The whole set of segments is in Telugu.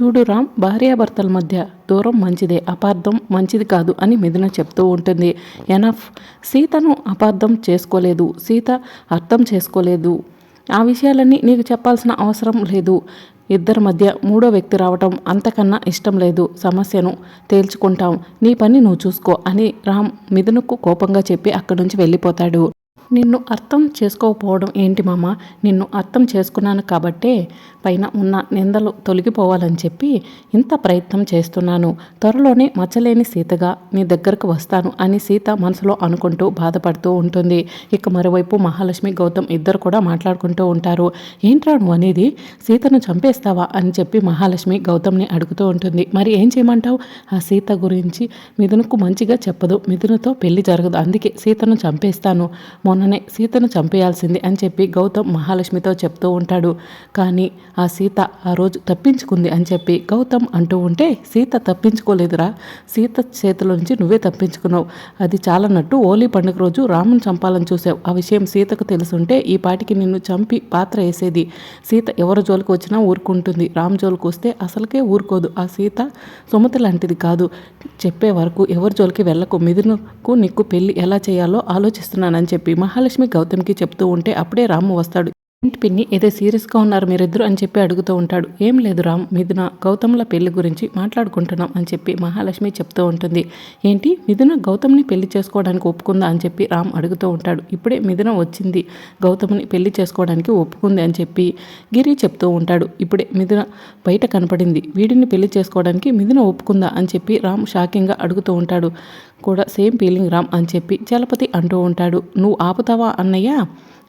చూడు రామ్ భార్యాభర్తల మధ్య దూరం మంచిదే అపార్థం మంచిది కాదు అని మిథున చెప్తూ ఉంటుంది. ఎనఫ్ సీతను అపార్థం చేసుకోలేదు సీత అర్థం చేసుకోలేదు. ఆ విషయాలన్నీ నీకు చెప్పాల్సిన అవసరం లేదు. ఇద్దరి మధ్య మూడో వ్యక్తి రావటం అంతకన్నా ఇష్టం లేదు. సమస్యను తేల్చుకుంటాం. నీ పని నువ్వు చూసుకో అని రామ్ మిథునకు కోపంగా చెప్పి అక్కడి నుంచి వెళ్ళిపోతాడు. నిన్ను అర్థం చేసుకోకపోవడం ఏంటి మామ? నిన్ను అర్థం చేసుకున్నాను కాబట్టే పైన ఉన్న నిందలు తొలగిపోవాలని చెప్పి ఇంత ప్రయత్నం చేస్తున్నాను. త్వరలోనే మచ్చలేని సీతగా నీ దగ్గరకు వస్తాను అని సీత మనసులో అనుకుంటూ బాధపడుతూ ఉంటుంది. ఇక మరోవైపు మహాలక్ష్మి గౌతమ్ ఇద్దరు కూడా మాట్లాడుకుంటూ ఉంటారు. ఏంట్రా నువ్వు అనేది? సీతను చంపేస్తావా అని చెప్పి మహాలక్ష్మి గౌతమ్ని అడుగుతూ ఉంటుంది. మరి ఏం చేయమంటావు? ఆ సీత గురించి మిథునకు మంచిగా చెప్పదు. మిథునతో పెళ్ళి జరగదు. అందుకే సీతను చంపేస్తాను. మొన్ననే సీతను చంపేయాల్సింది అని చెప్పి గౌతమ్ మహాలక్ష్మితో చెప్తూ ఉంటాడు. కానీ ఆ సీత ఆ రోజు తప్పించుకుంది అని చెప్పి గౌతమ్ అంటూ ఉంటే సీత తప్పించుకోలేదురా. సీత చేతుల నుంచి నువ్వే తప్పించుకున్నావు. అది చాలన్నట్టు ఓలీ పండుగ రోజు రాముని చంపాలని చూసావు ఆ విషయం సీతకు తెలుసుంటే ఈ పాటికి నిన్ను చంపి పాత్ర వేసేది సీత ఎవరి జోలికి వచ్చినా ఊరుకుంటుంది. రామ్ జోలికి వస్తే అసలుకే ఊరుకోదు. ఆ సీత సుమతి లాంటిది కాదు. చెప్పే వరకు ఎవరి జోలికి వెళ్ళకు. మిథునకు నీకు పెళ్ళి ఎలా చేయాలో ఆలోచిస్తున్నానని చెప్పి మహాలక్ష్మి గౌతమ్కి చెప్తూ ఉంటే అప్పుడే రాము వస్తాడు. ఏంటి పిన్ని? ఏదో సీరియస్గా ఉన్నారు మీరిద్దరు అని చెప్పి అడుగుతూ ఉంటాడు. ఏం లేదు రామ్ మిథున గౌతమ్ల పెళ్ళి గురించి మాట్లాడుకుంటున్నాం అని చెప్పి మహాలక్ష్మి చెప్తూ ఉంటుంది. ఏంటి? మిథున గౌతమ్ని పెళ్ళి చేసుకోవడానికి ఒప్పుకుందా అని చెప్పి రామ్ అడుగుతూ ఉంటాడు. ఇప్పుడే మిథున వచ్చింది. గౌతమ్ని పెళ్ళి చేసుకోవడానికి ఒప్పుకుంది అని చెప్పి గిరి చెప్తూ ఉంటాడు. ఇప్పుడే మిథున బయట కనపడింది. వీడిని పెళ్ళి చేసుకోవడానికి మిథున ఒప్పుకుందా అని చెప్పి రామ్ షాకింగ్గా అడుగుతూ ఉంటాడు. కూడా సేమ్ ఫీలింగ్ రామ్ అని చెప్పి చలపతి అంటూ ఉంటాడు. నువ్వు ఆపుతావా అన్నయ్య?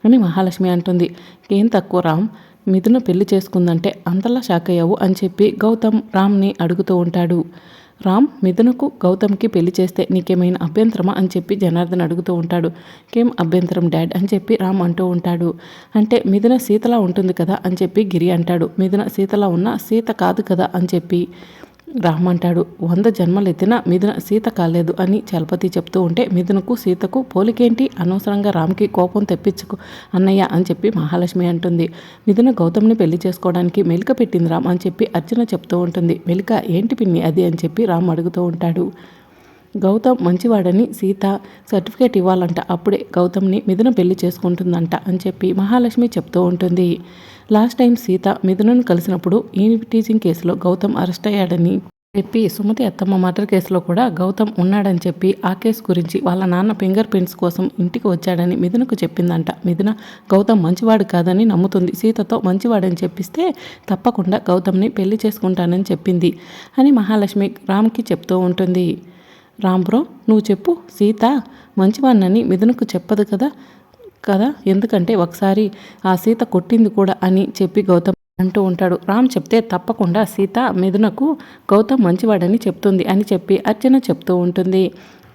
అని మహాలక్ష్మి అంటుంది. ఏం తక్కువ రామ్ మిథున పెళ్ళి చేసుకుందంటే అంతలా షాక్ అయ్యావు అని చెప్పి గౌతమ్ రామ్ని అడుగుతూ ఉంటాడు. రామ్ మిథునకు గౌతమ్కి పెళ్ళి చేస్తే నీకేమైనా అభ్యంతరమా? అని చెప్పి జనార్దన్ అడుగుతూ ఉంటాడు. కేం అభ్యంతరం డాడ్? అని చెప్పి రామ్ అంటూ ఉంటాడు. అంటే మిథున సీతలా ఉంటుంది కదా? అని చెప్పి గిరి అంటాడు. మిథున సీతలా ఉన్న సీత కాదు కదా? అని చెప్పి రామంటాడు వంద జన్మలెత్తినా మిథున సీత కాలేదు అని చలపతి చెప్తూ ఉంటే మిథునకు సీతకు పోలికేంటి? అనవసరంగా రామ్కి కోపం తెప్పించుకు అన్నయ్య అని చెప్పి మహాలక్ష్మి అంటుంది. మిథున గౌతమ్ని పెళ్ళి చేసుకోవడానికి మెలిక పెట్టింది రామ్ అని చెప్పి అర్జున చెప్తూ ఉంటుంది. మెలిక ఏంటి పిన్ని అది అని చెప్పి రామ్ అడుగుతూ ఉంటాడు. గౌతమ్ మంచివాడని సీత సర్టిఫికేట్ ఇవ్వాలంట. అప్పుడే గౌతమ్ని మిథున పెళ్ళి చేసుకుంటుందంట అని చెప్పి మహాలక్ష్మి చెప్తూ ఉంటుంది. లాస్ట్ టైం సీత మిథునను కలిసినప్పుడు ఈ టీచింగ్ కేసులో గౌతమ్ అరెస్ట్ అయ్యాడని చెప్పి సుమతి అత్తమ్మ మర్డర్ కేసులో కూడా గౌతమ్ ఉన్నాడని చెప్పి ఆ కేసు గురించి వాళ్ళ నాన్న ఫింగర్ ప్రింట్స్ కోసం ఇంటికి వచ్చాడని మిథునకు చెప్పిందంట. మిథున గౌతమ్ మంచివాడు కాదని నమ్ముతుంది. సీతతో మంచివాడని చెప్పిస్తే తప్పకుండా గౌతమ్ని పెళ్ళి చేసుకుంటానని చెప్పింది అని మహాలక్ష్మి రామ్కి చెప్తూ ఉంటుంది. రాంబ్రో నువ్వు చెప్పు. సీత మంచివాడినని మిథునకు చెప్పదు కదా? కదా? ఎందుకంటే ఒకసారి ఆ సీత కొట్టింది కూడా అని చెప్పి గౌతమ్ అంటూ ఉంటాడు. రామ్ చెప్తే తప్పకుండా సీత మిథునకు గౌతమ్ మంచివాడని చెప్తుంది అని చెప్పి అర్చన చెప్తూ ఉంటుంది.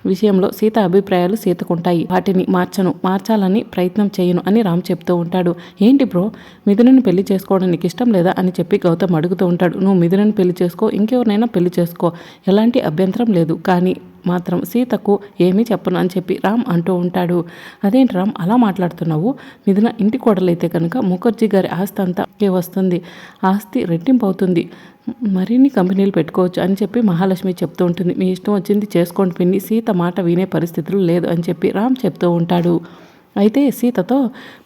విషయంలో సీత అభిప్రాయాలు సీతకుంటాయి. వాటిని మార్చను మార్చాలని ప్రయత్నం చేయను అని రామ్ చెప్తూ ఉంటాడు. ఏంటి బ్రో? మిథునని పెళ్ళి చేసుకోవడానికి ఇష్టం లేదా అని చెప్పి గౌతమ్ అడుగుతూ ఉంటాడు. నువ్వు మిథునని పెళ్ళి చేసుకో ఇంకెవరినైనా పెళ్ళి చేసుకో. ఎలాంటి అభ్యంతరం లేదు. కానీ మాత్రం సీతకు ఏమీ చెప్పను అని చెప్పి రామ్ అంటూ ఉంటాడు. అదేంటి రామ్? అలా మాట్లాడుతున్నావు? మిథున ఇంటి కోడలైతే కనుక ముఖర్జీ గారి ఆస్తి అంతా వస్తుంది. ఆస్తి రెట్టింపు అవుతుంది. మరిన్ని కంపెనీలు పెట్టుకోవచ్చు అని చెప్పి మహాలక్ష్మి చెప్తూ ఉంటుంది. మీ ఇష్టం వచ్చింది చేసుకోండి పిన్ని. సీత మాట వినే పరిస్థితులు లేదు అని చెప్పి రామ్ చెప్తూ ఉంటాడు. అయితే సీతతో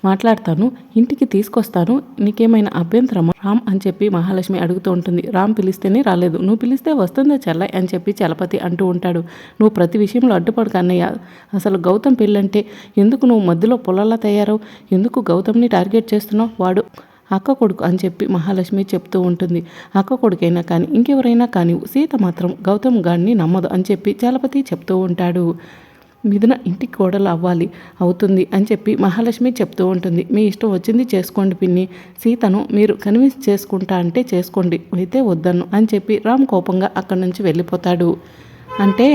మాట్లాడతాను ఇంటికి తీసుకొస్తాను నీకేమైనా అభ్యంతరమా? రామ్ అని చెప్పి మహాలక్ష్మి అడుగుతూ ఉంటుంది. రామ్ పిలిస్తేనే రాలేదు. నువ్వు పిలిస్తే వస్తుందా చెల్లై అని చెప్పి చలపతి అంటూ ఉంటాడు. నువ్వు ప్రతి విషయంలో అడ్డుపడు కన్నయ్య అసలు గౌతమ్ పెళ్ళంటే ఎందుకు నువ్వు మధ్యలో పొలాలా తయారవు? ఎందుకు గౌతమ్ని టార్గెట్ చేస్తున్నావు? వాడు అక్క కొడుకు అని చెప్పి మహాలక్ష్మి చెప్తూ ఉంటుంది. అక్క కొడుకైనా కానీ ఇంకెవరైనా కానీ సీత మాత్రం గౌతమ్ గాడిని నమ్మదు అని చెప్పి చలపతి చెప్తూ ఉంటాడు. మిథున ఇంటికి కోడలు అవ్వాలి అవుతుంది అని చెప్పి మహాలక్ష్మి చెప్తూ ఉంటుంది. మీ ఇష్టం వచ్చింది చేసుకోండి పిన్ని. సీతను మీరు కన్విన్స్ చేసుకుంటా అంటే చేసుకోండి. అయితే వద్దను అని చెప్పి రామ్ కోపంగా అక్కడి నుంచి వెళ్ళిపోతాడు. అంటే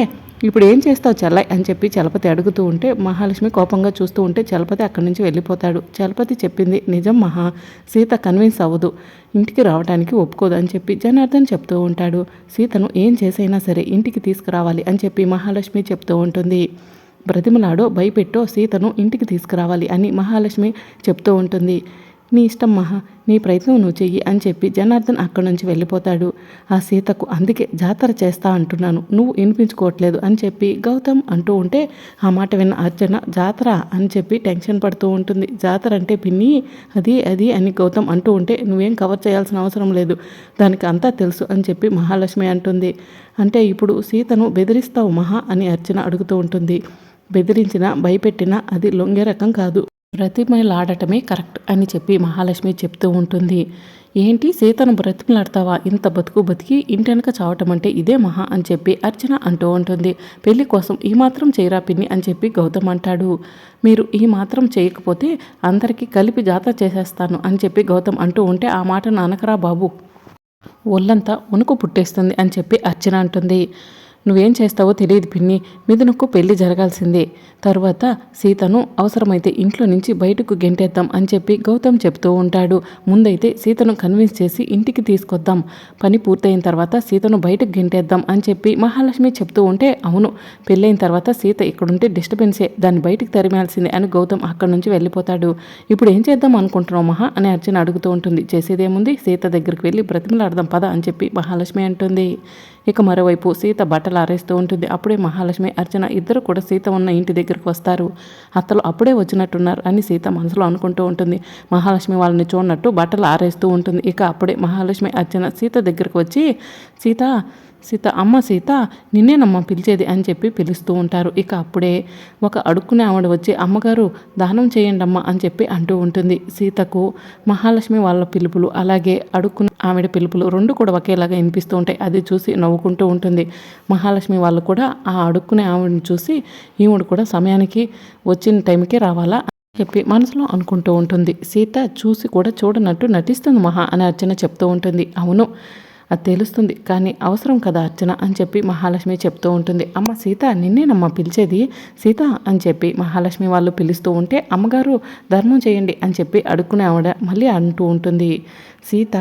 ఇప్పుడు ఏం చేస్తావు చల్లయ్ అని చెప్పి చలపతి అడుగుతూ ఉంటే మహాలక్ష్మి కోపంగా చూస్తూ ఉంటే చలపతి అక్కడి నుంచి వెళ్ళిపోతాడు. చలపతి చెప్పింది నిజం మహా సీత కన్విన్స్ అవ్వదు. ఇంటికి రావడానికి ఒప్పుకోదు అని చెప్పి జనార్దన్ చెప్తూ ఉంటాడు. సీతను ఏం చేసైనా సరే ఇంటికి తీసుకురావాలి అని చెప్పి మహాలక్ష్మి చెప్తూ ఉంటుంది. బ్రతిమలాడో భయపెట్టో సీతను ఇంటికి తీసుకురావాలి అని మహాలక్ష్మి చెప్తూ ఉంటుంది. నీ ఇష్టం మహా నీ ప్రయత్నం నువ్వు చెయ్యి అని చెప్పి జనార్దన్ అక్కడి నుంచి వెళ్ళిపోతాడు. ఆ సీతకు అందుకే జాతర చేస్తా అంటున్నాను నువ్వు వినిపించుకోవట్లేదు అని చెప్పి గౌతమ్ అంటూ ఉంటే ఆ మాట విన్న అర్చన జాతర అని చెప్పి టెన్షన్ పడుతూ ఉంటుంది. జాతర అంటే పిన్ని అది అది అని గౌతమ్ అంటూ ఉంటే నువ్వేం కవర్ చేయాల్సిన అవసరం లేదు దానికి అంతా తెలుసు అని చెప్పి మహాలక్ష్మి అంటుంది. అంటే ఇప్పుడు సీతను బెదిరిస్తావు మహా అని అర్చన అడుగుతూ ఉంటుంది. బెదిరించినా భయపెట్టినా అది లొంగే రకం కాదు. బ్రతిమలాడటమే కరెక్ట్ అని చెప్పి మహాలక్ష్మి చెప్తూ ఉంటుంది. ఏంటి? సీతను బ్రతిమలాడతావా? ఇంత బతుకు బతికి ఇంటెనక చావటం అంటే ఇదే మహా అని చెప్పి అర్చన అంటూ ఉంటుంది. పెళ్ళి కోసం ఈ మాత్రం చేయరా పిన్ని అని చెప్పి గౌతమ్ అంటాడు. మీరు ఈ మాత్రం చేయకపోతే అందరికీ కలిపి జాతర చేసేస్తాను అని చెప్పి గౌతమ్ అంటూ ఉంటే ఆ మాట నానకరా బాబు ఒళ్ళంతా ఉనుకు పుట్టేస్తుంది అని చెప్పి అర్చన అంటుంది. నువ్వేం చేస్తావో తెలియదు పిన్ని. మిథునకు పెళ్ళి జరగాల్సిందే. తరువాత సీతను అవసరమైతే ఇంట్లో నుంచి బయటకు గెంటేద్దాం అని చెప్పి గౌతమ్ చెప్తూ ఉంటాడు. ముందైతే సీతను కన్విన్స్ చేసి ఇంటికి తీసుకొద్దాం. పని పూర్తయిన తర్వాత సీతను బయటకు గెంటేద్దాం అని చెప్పి మహాలక్ష్మి చెప్తూ ఉంటే అవును. పెళ్ళైన తర్వాత సీత ఇక్కడుంటే డిస్టర్బెన్సే. దాన్ని బయటకు తరిమాల్సిందే అని గౌతమ్ అక్కడి నుంచి వెళ్ళిపోతాడు. ఇప్పుడు ఏం చేద్దాం అనుకుంటున్నావు మహా? అని అర్చన అడుగుతూ ఉంటుంది. చేసేదేముంది? సీత దగ్గరికి వెళ్ళి బ్రతిమలాడదాం పద అని చెప్పి మహాలక్ష్మి అంటుంది. ఇక మరోవైపు సీత బట్టలు ఆరేస్తూ ఉంటుంది. అప్పుడే మహాలక్ష్మి అర్చన ఇద్దరు కూడా సీత ఉన్న ఇంటి దగ్గరకు వస్తారు. అత్తలు అప్పుడే వచ్చినట్టున్నారు అని సీత మనసులో అనుకుంటూ ఉంటుంది. మహాలక్ష్మి వాళ్ళని చూడనట్టు బట్టలు ఆరేస్తూ ఉంటుంది. ఇక అప్పుడే మహాలక్ష్మి అర్చన సీత దగ్గరకు వచ్చి సీత సీత అమ్మ సీత నిన్నేనమ్మ పిలిచేది అని చెప్పి పిలుస్తూ ఉంటారు. ఇక అప్పుడే ఒక అడుక్కునే ఆవిడ వచ్చి అమ్మగారు దానం చేయండి అమ్మ అని చెప్పి అంటూ ఉంటుంది. సీతకు మహాలక్ష్మి వాళ్ళ పిలుపులు అలాగే అడుక్కునే ఆవిడ పిలుపులు రెండు కూడా ఒకేలాగా వినిపిస్తూ ఉంటాయి. అది చూసి నవ్వుకుంటూ ఉంటుంది. మహాలక్ష్మి వాళ్ళు కూడా ఆ అడుక్కునే ఆవిడని చూసి ఈవిడ కూడా సమయానికి వచ్చిన టైంకి రావాలా చెప్పి మనసులో అనుకుంటూ ఉంటుంది. సీత చూసి కూడా చూడనట్టు నటిస్తుంది మహా అని అర్చన చెప్తూ ఉంటుంది. అవును అది తెలుస్తుంది. కానీ అవసరం కదా అర్చన అని చెప్పి మహాలక్ష్మి చెప్తూ ఉంటుంది. అమ్మ సీత నిన్నేనమ్మా పిలిచేది? సీత అని చెప్పి మహాలక్ష్మి వాళ్ళు పిలుస్తూ ఉంటే అమ్మగారు ధర్మం చేయండి అని చెప్పి అడుక్కునే ఆవిడ మళ్ళీ అంటూ ఉంటుంది. సీత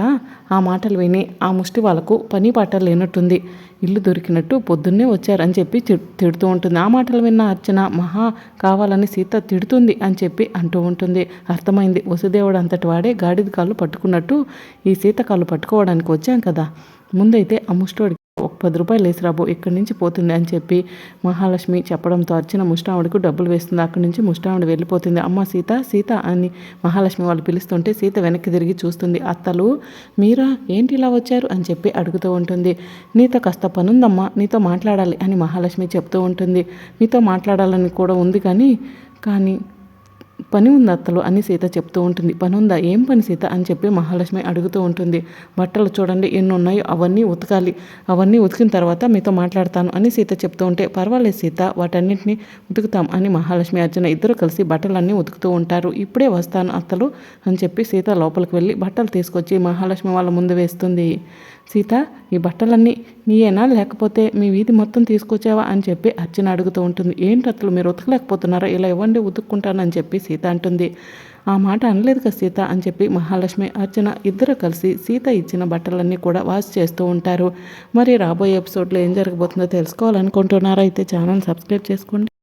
ఆ మాటలు విని ఆ ముష్టి వాళ్ళకు పని పాట లేనట్టుంది. ఇల్లు దొరికినట్టు పొద్దున్నే వచ్చారని చెప్పి తిడుతూ ఉంటుంది. ఆ మాటలు విన్న అర్చన మహా కావాలని సీత తిడుతుంది అని చెప్పి అంటూ ఉంటుంది. అర్థమైంది. వసుదేవుడు అంతటి వాడే గాడిద కాళ్ళు పట్టుకున్నట్టు ఈ సీత కాళ్ళు పట్టుకోవడానికి వచ్చాం కదా. ముందైతే ఆ ముష్టోడికి ఒక పది రూపాయలు వేసిరాబో ఇక్కడి నుంచి పోతుంది అని చెప్పి మహాలక్ష్మి చెప్పడంతో అర్చన ముష్టావుడికి డబ్బులు వేస్తుంది. అక్కడి నుంచి ముష్టావుడి వెళ్ళిపోతుంది. అమ్మ సీత సీత అని మహాలక్ష్మి వాళ్ళు పిలుస్తుంటే సీత వెనక్కి తిరిగి చూస్తుంది. అత్తలు మీరా ఏంటి ఇలా వచ్చారు? అని చెప్పి అడుగుతూ ఉంటుంది. నీతో కాస్త పనుందమ్మా నీతో మాట్లాడాలి అని మహాలక్ష్మి చెప్తూ ఉంటుంది. నీతో మాట్లాడాలని కూడా ఉంది కానీ కానీ పని ఉంది అత్తలు అని సీత చెప్తూ ఉంటుంది. పని ఉందా ఏం పని సీత అని చెప్పి మహాలక్ష్మి అడుగుతూ ఉంటుంది. బట్టలు చూడండి ఎన్ని ఉన్నాయో అవన్నీ ఉతకాలి. అవన్నీ ఉతికిన తర్వాత మీతో మాట్లాడతాను అని సీత చెప్తూ ఉంటే పర్వాలేదు సీత వాటన్నింటినీ ఉతుకుతాం అని మహాలక్ష్మి అర్జున ఇద్దరు కలిసి బట్టలన్నీ ఉతుకుతూ ఉంటారు. ఇప్పుడే వస్తాను అత్తలు అని చెప్పి సీత లోపలికి వెళ్ళి బట్టలు తీసుకొచ్చి మహాలక్ష్మి వాళ్ళ ముందు వేస్తుంది. సీత ఈ బట్టలన్నీ నీయేనా? లేకపోతే మీ వీధి మొత్తం తీసుకొచ్చావా? అని చెప్పి అర్చన అడుగుతూ ఉంటుంది. ఏంటి అసలు మీరు ఉతకలేకపోతున్నారా? ఇలా ఇవ్వండి ఉతుక్కుంటానని చెప్పి సీత అంటుంది. ఆ మాట అనలేదు కదా సీత అని చెప్పి మహాలక్ష్మి అర్చన ఇద్దరు కలిసి సీత ఇచ్చిన బట్టలన్నీ కూడా వాష్ చేస్తూ ఉంటారు. మరి రాబోయే ఎపిసోడ్లో ఏం జరగబోతుందో తెలుసుకోవాలనుకుంటున్నారా? అయితే ఛానల్ సబ్స్క్రైబ్ చేసుకోండి.